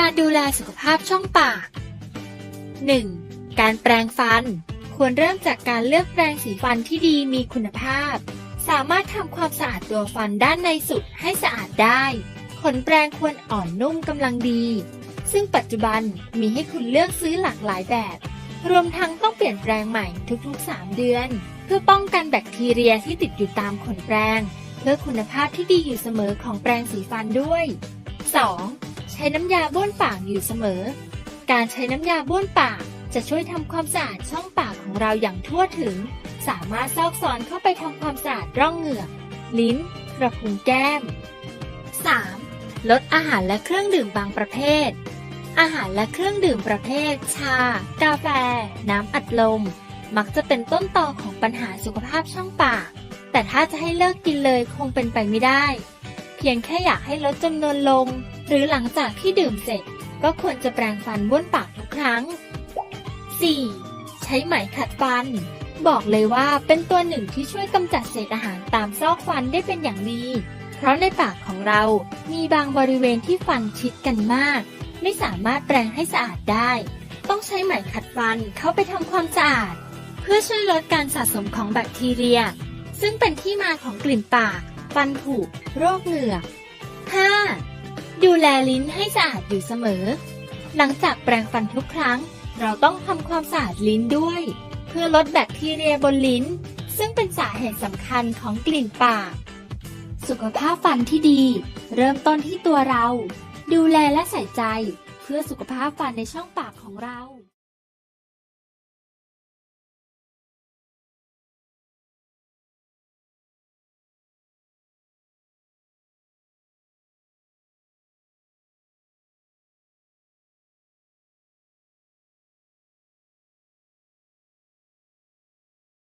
การดูแลสุขภาพช่องปาก 1. การแปรงฟัน ควรเริ่มจากการเลือกแปรงสีฟันที่ดีมีคุณภาพ สามารถทำความสะอาดตัวฟันด้านในสุดให้สะอาดได้ ขนแปรงควรอ่อนนุ่มกำลังดี ซึ่งปัจจุบันมีให้คุณเลือกซื้อหลากหลายแบบ รวมทั้งต้องเปลี่ยนแปรงใหม่ทุกๆ 3 เดือน เพื่อป้องกันแบคทีเรียที่ติดอยู่ตามขนแปรงเพื่อคุณภาพที่ดีอยู่เสมอของแปรงสีฟันด้วย 2. ใช้น้ำยาบ้วนปากอยู่เสมอ การใช้น้ำยาบ้วนปากจะช่วยทำความสะอาดช่องปากของเราอย่างทั่วถึง สามารถซอกซอนเข้าไปทำความสะอาดร่องเหงือก ลิ้น กระพุ้งแก้ม 3. ลดอาหารและเครื่องดื่มบางประเภท อาหารและเครื่องดื่มประเภท ชา กาแฟ น้ำอัดลม มักจะเป็นต้นตอของปัญหาสุขภาพช่องปาก แต่ถ้าจะให้เลิกกินเลยคงเป็นไปไม่ได้ พียงแค่อยากให้ลดจำนวนลง หรือหลังจากที่ดื่มเสร็จ ก็ควรจะแปรงฟันบ้วนปากทุกครั้ง 4. ใช้ไหมขัดฟัน บอกเลยว่าเป็นตัวหนึ่งที่ช่วยกำจัดเศษอาหารตามซอกฟันได้เป็นอย่างดี เพราะในปากของเรามีบางบริเวณที่ฟันชิดกันมาก ไม่สามารถแปรงให้สะอาดได้ ต้องใช้ไหมขัดฟันเข้าไปทำความสะอาด เพื่อช่วยลดการสะสมของแบคทีเรีย ซึ่งเป็นที่มาของกลิ่นปาก ฟันผุ โรคเหงือก 5. ดูแลลิ้นให้สะอาดอยู่เสมอ หลังจากแปรงฟันทุกครั้ง เราต้องทำความสะอาดลิ้นด้วย เพื่อลดแบคทีเรียบนลิ้น ซึ่งเป็นสาเหตุสำคัญของกลิ่นปาก สุขภาพฟันที่ดี เริ่มต้นที่ตัวเรา ดูแลและใส่ใจ เพื่อสุขภาพฟันในช่องปากของเรา